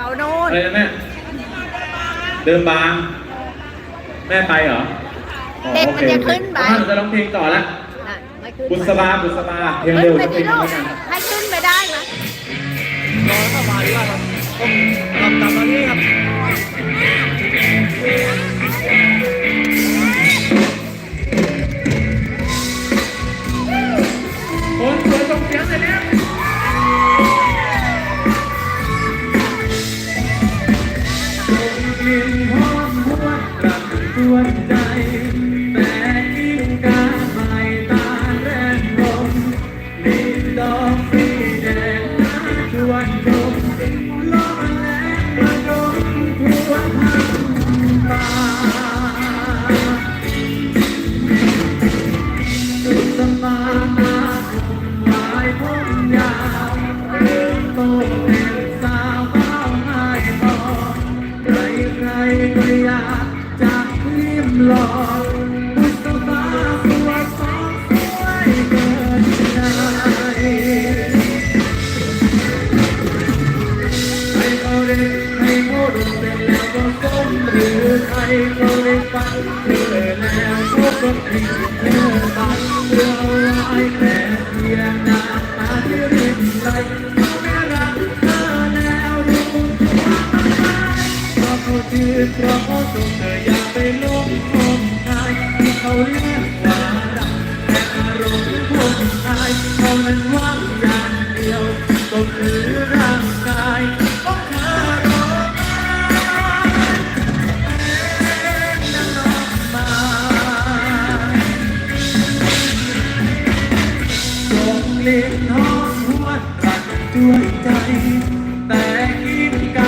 เขาโน่นอะไรนะแม่ เดิมบาง แม่ไปเหรออ๋อเด็กโอมันคจะขึ้นไป โอเคหนูจะร้องเพลงต่อละน่ะไม่ขึ้นบุษบาบุษบาเพลงขึ้เร็นวไปสักเพลที่งหลูนึ่งกแล้วกันให้ขึ้นไปได้ไหม รอเข้ามาดีกว่าครับต้องกลับกลับมานี่ครับค ลั หลอกบุษบาสวยสองสวยเกินใจให้เขาเด็กให้เขาดูเสร็จแล้วก็ก้มหรือใครเขาได้ฟังเธอแล้วก็กดทิ้งเธอไปเพื่อเอาไว้แค่เพียงหน้าตาที่ริมไหล ราะเขาจืดเพราะเขาส่งเธออย่าไปลงคมชายที่เขาเรียกว่ารักแต่อารมณ์ของชายเขานั้นหวังอย่างเดียวก็คือร่างกายของเธอรอมาน้องหอมหวนรันจวนใจ แต่กินกา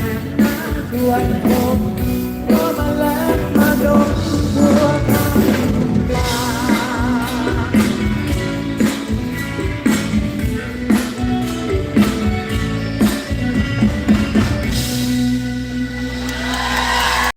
You are